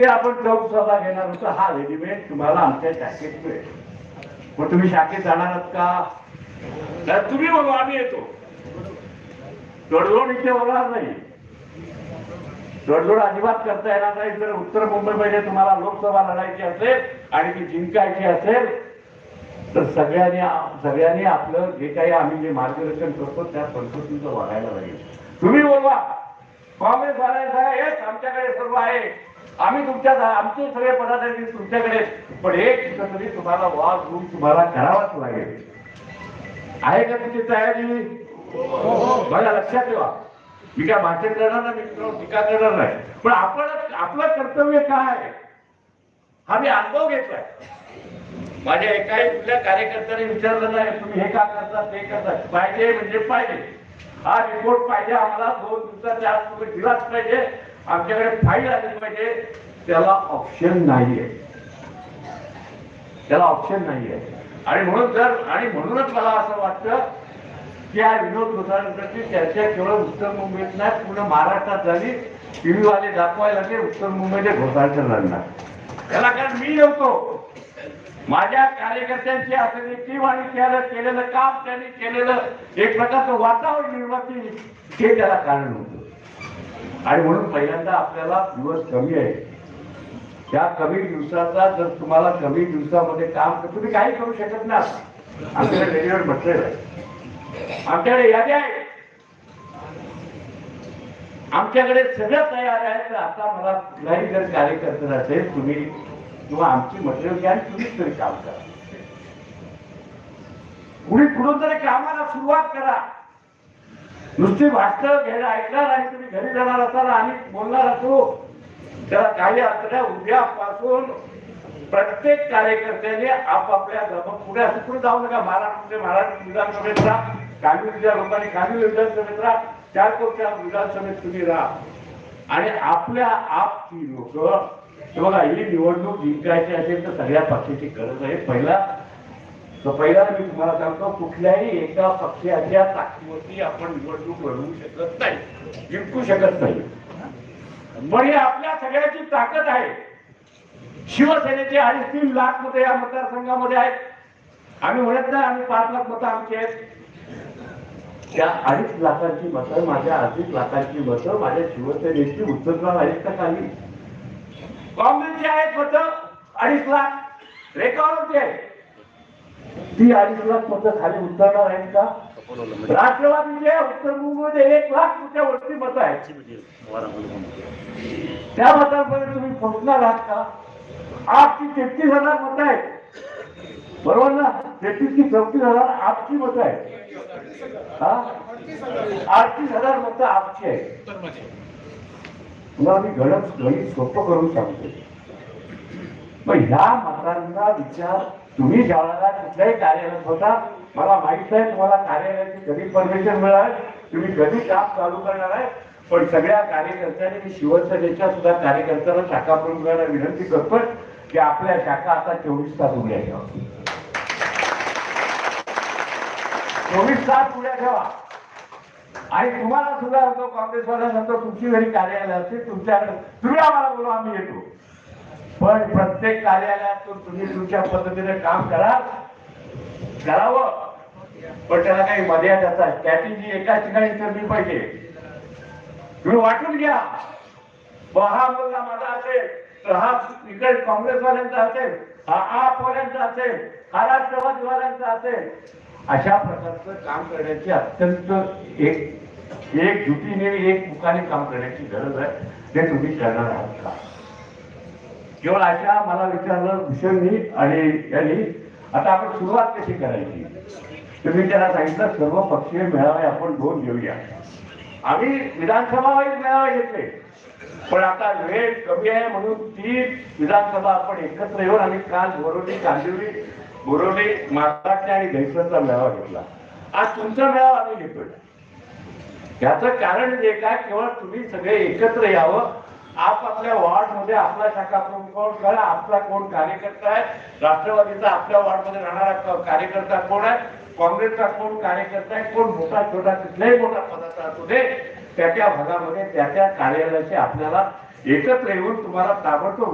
ते आपण चौक सभा घेणार होतो. हा रेडीमेड तुम्हाला आमच्या शाखेत मिळेल. मग तुम्ही शाखेत जाणार आहात का? तर तुम्ही बघू आम्ही येतो. तडजोड इथे होणार नाही. तडजोड अजिबात करता येणार नाही. जर उत्तर मुंबईमध्ये तुम्हाला लोकसभा लढायची असेल आणि ती जिंकायची असेल तर सगळ्यांनी सगळ्यांनी आपलं जे काही आम्ही जे मार्गदर्शन करतो त्या पद्धतीचं वागायला लागेल. तुम्ही बोलवा. काँग्रेस वाले सांगा हेच आमच्याकडे सर्व आहे. आम्ही तुमच्या आमचे सगळे पदाधिकारी तुमच्याकडे पण एक तरी तुम्हाला वाद घेऊन तुम्हाला करावाच लागेल. आहे का तुमची तयारी? मला लक्षात ठेवा. मी काय भाषण करणार नाही मी टीका करणार नाही. पण आपण आपलं कर्तव्य काय हा मी अनुभव घेतलाय. माझ्या एकाही कुठल्या कार्यकर्त्याने विचारलं नाही तुम्ही हे का करता ते करता. पाहिजे म्हणजे पाहिजे. हा रिपोर्ट पाहिजे आम्हाला दोन दिवसाच्या आत तुम्ही दिलाच पाहिजे. आमच्याकडे फाईल आली पाहिजे. त्याला ऑप्शन नाहीये. त्याला ऑप्शन नाहीये. आणि म्हणून जर आणि म्हणूनच मला असं वाटतं की या विनोद घोसाळ्यांची चर्चा केवळ उत्तर मुंबईत नाही पूर्ण महाराष्ट्रात झाली. टीव्हीवाले दाखवायला ते उत्तर मुंबईचे घोसाळकर लढणार त्याला कारण मी नव्हतो. माझ्या कार्यकर्त्यांची असलेली टीम आणि त्याला केलेलं काम त्यांनी केलेलं एक प्रकारचं वातावरण निर्माती हे त्याला कारण होतं. आणि म्हणून पहिल्यांदा आपल्याला दिवस कमी आहे. त्या कमी दिवसाचा जर तुम्हाला कमी दिवसामध्ये काम तुम्ही काही करू शकत नाही. आमच्याकडे रेडिओवर म्हटलेलं आहे आमच्याकडे यादी आहे. आमच्याकडे सगळं तयार आहे तर आता मला कुठलाही जर कार्यकर्ता असेल तुम्ही किंवा आमची मटेरियल घ्या आणि तुम्हीच तरी काम करा. कुणी कुठून तरी कामाला सुरुवात करा. नुसती भाषण घ्यायला ऐकणार आणि तुम्ही घरी जाणार असाल आणि बोलणार असो त्याला काही अर्थ नाही. उद्यापासून प्रत्येक कार्यकर्त्याने आपापल्या गावात पुढे असं पुढे जाऊ नका. महाराष्ट्रामध्ये महाराष्ट्र विधानसभेत राहा कांदिवलीच्या लोकांनी कांदिवली विधानसभेत राहा चार कोणत्या विधानसभेत तुम्ही राहा. आणि आपल्या आपची लोक की बघा ही निवडणूक जिंकायची असेल तर सगळ्या पक्षाची गरज आहे. पहिला तर पहिला मी तुम्हाला सांगतो कुठल्याही एका पक्षाच्या ताकदीवरती आपण निवडणूक लढवू शकत नाही. जिंकू शकत नाही. पण ही आपल्या सगळ्याची ताकद आहे. शिवसेनेचे अडीच तीन लाख मतं या मतदारसंघामध्ये आहेत. आम्ही म्हणत नाही आम्ही पाच लाख मतं आमची आहेत. त्या अडीच लाखांची मतं माझ्या अडीच लाखांची मतं माझ्या शिवसेनेची उचलणार आहेत का काही? काँग्रेसचे आहेत मत अडीच लाख रेकॉर्डवरती आहे ती अडीच लाख मत खाली उतरणार आहेत का? राष्ट्रवादीचे उत्तर मुंबईमध्ये एक लाख तुमच्या वरती मत आहेत त्या मतांपर्यंत तुम्ही पोहोचणार आहात का? आपची तेहतीस हजार मत आहेत. बरोबर ना? तेहतीस की चौतीस हजार आपची मत आहेत. अडतीस हजार मत आपची आहेत. तुला मी गणित गणित सोपं करून सांगतो. मग ह्या मतांचा विचार तुम्ही ज्या वेळेला कुठल्याही कार्यालयात होता मला माहीत आहे तुम्हाला कार्यालयाची कधी परमिशन मिळाल तुम्ही कधी काम चालू करणार आहे पण सगळ्या कार्यकर्त्यांनी मी शिवसेनेच्या सुद्धा कार्यकर्त्यांना शाखा प्रमुखांना विनंती करतो की आपल्या शाखा आता चोवीस तास उघड्या ठेवा. चोवीस तास उघड्या ठेवा. आणि तुम्हाला सुद्धा होतो काँग्रेसवाल्यांनंतर तुमची घरी कार्यालय असतील तुमच्याकडे तुम्ही आम्हाला बोलू आम्ही येतो. पण प्रत्येक कार्यालयातून तुम्ही तुमच्या पद्धतीने काम करा. करावं. पण त्याला काही मर्यादाचा स्ट्रॅटेजी एकाच ठिकाणी ठरली पाहिजे. तुम्ही वाटून घ्या. ब हा मुलगा माझा असेल तर हा इकडे काँग्रेसवाल्यांचा असेल हा आपवाल्यांचा असेल हा राष्ट्रवादीवाल्यांचा असेल अशा प्रकारचं काम करण्याची अत्यंत एक एक जुटीने एक मुखाने काम करण्याची गरज आहे ते तुम्ही करणार आहात का? केवळ अशा मला विचारलं भूषणनी आणि यांनी आता आपण सुरुवात कशी करायची? तुम्ही त्याला सांगितलं सर्व पक्षीय मेळावे आपण दोन घेऊया. आम्ही विधानसभा मेळावे घेतले पण आता वेळ कमी आहे म्हणून ती विधानसभा आपण एकत्र येऊन आम्ही काल बोरोली कांदिवली बोरोली महाराष्ट्र आणि दहिसरचा मेळावा घेतला. आज तुमचा मेळावा आम्ही घेतोय. याचं कारण जे काय केवळ तुम्ही सगळे एकत्र यावं. आपापल्या वॉर्डमध्ये आपला शाखा प्रमुख कोण? करा आपला कोण कार्यकर्ता आहे? राष्ट्रवादीचा आपल्या वॉर्डमध्ये राहणारा कार्यकर्ता कोण आहे? काँग्रेसचा कोण कार्यकर्ता आहे? कोण मोठा छोटा कुठल्याही मोठा पदाचा असू दे त्या त्या भागामध्ये त्या त्या कार्यालयाचे आपल्याला एकत्र येऊन तुम्हाला ताबडतोब